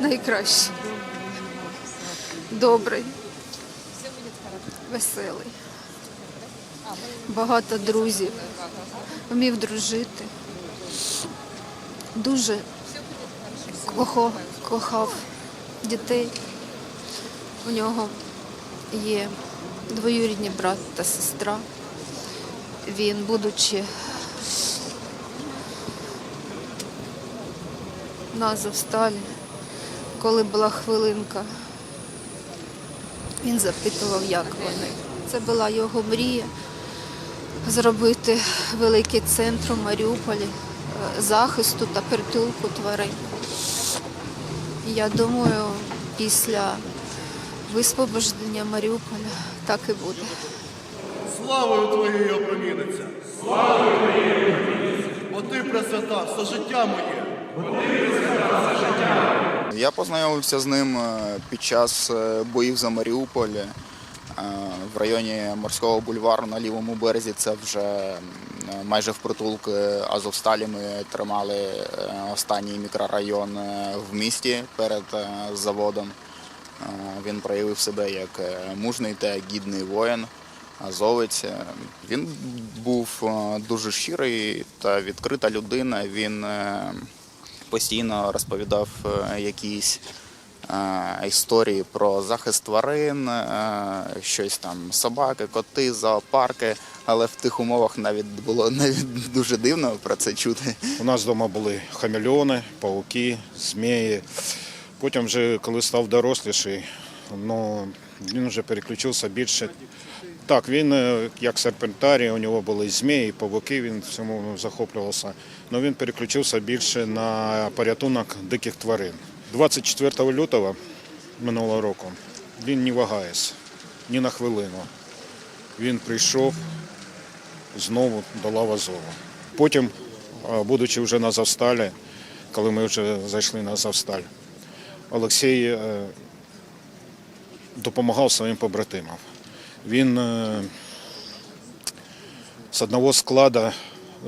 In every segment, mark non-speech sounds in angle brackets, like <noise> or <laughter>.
найкращий. Добрий. Веселий. Багато друзів. Вмів дружити. Дуже кохав, кохав дітей. У нього є двоюрідні брат та сестра. Він, будучи на Азовсталі, коли була хвилинка, він запитував, як вони. Це була його мрія зробити великий центр у Маріуполі е, захисту та притулку тварин. Я думаю, після висвобождення Маріуполя так і буде. Славою Твоєю опроміниться! Славою Твоєю Бо Ти пресвята, все життя моє! Я познайомився з ним е, під час е, боїв за Маріуполь е, в районі морського бульвару на лівому березі. Це вже майже впритулк Азовсталі. Ми тримали останній мікрорайон в місті перед заводом. Він проявив себе як мужний та гідний воїн. Азовець. Він був дуже щирий та відкрита людина. Він постійно розповідав е, якісь е, історії про захист тварин, е, щось там собаки, коти, зоопарки. Але в тих умовах навіть було <laughs> навіть дуже дивно про це чути. У нас вдома були хамелеони, пауки, змії. Потім, вже, коли став доросліший, ну, він вже переключився більше. Так, він е, як серпентарій, у нього були змії, павуки, він в цьому захоплювався. Але він переключився більше на порятунок диких тварин. 24 лютого минулого року він не вагається ні на хвилину. Він прийшов знову до лав Азова. Потім, будучи вже на Завсталі, коли ми вже зайшли на Завсталь, Олексій е, допомагав своїм побратимам. Він е, з одного складу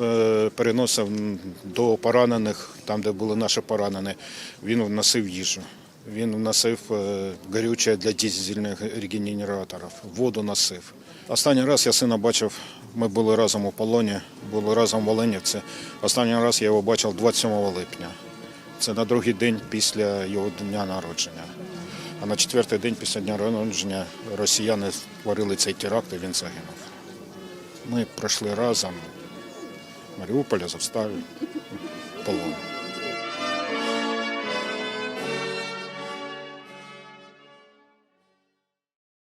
е, переносив до поранених, там, де були наші поранені, він вносив їжу. Він вносив е, горюче для дизельних регенераторів, воду носив. Останній раз я сина бачив, ми були разом у полоні, були разом в Оленівці. Останній раз я його бачив 27 липня. Це на другий день після його дня народження. А на четвертий день після дня народження росіяни створили цей теракт і він загинув. Ми пройшли разом Маріуполя, Завставі, Азовсталь.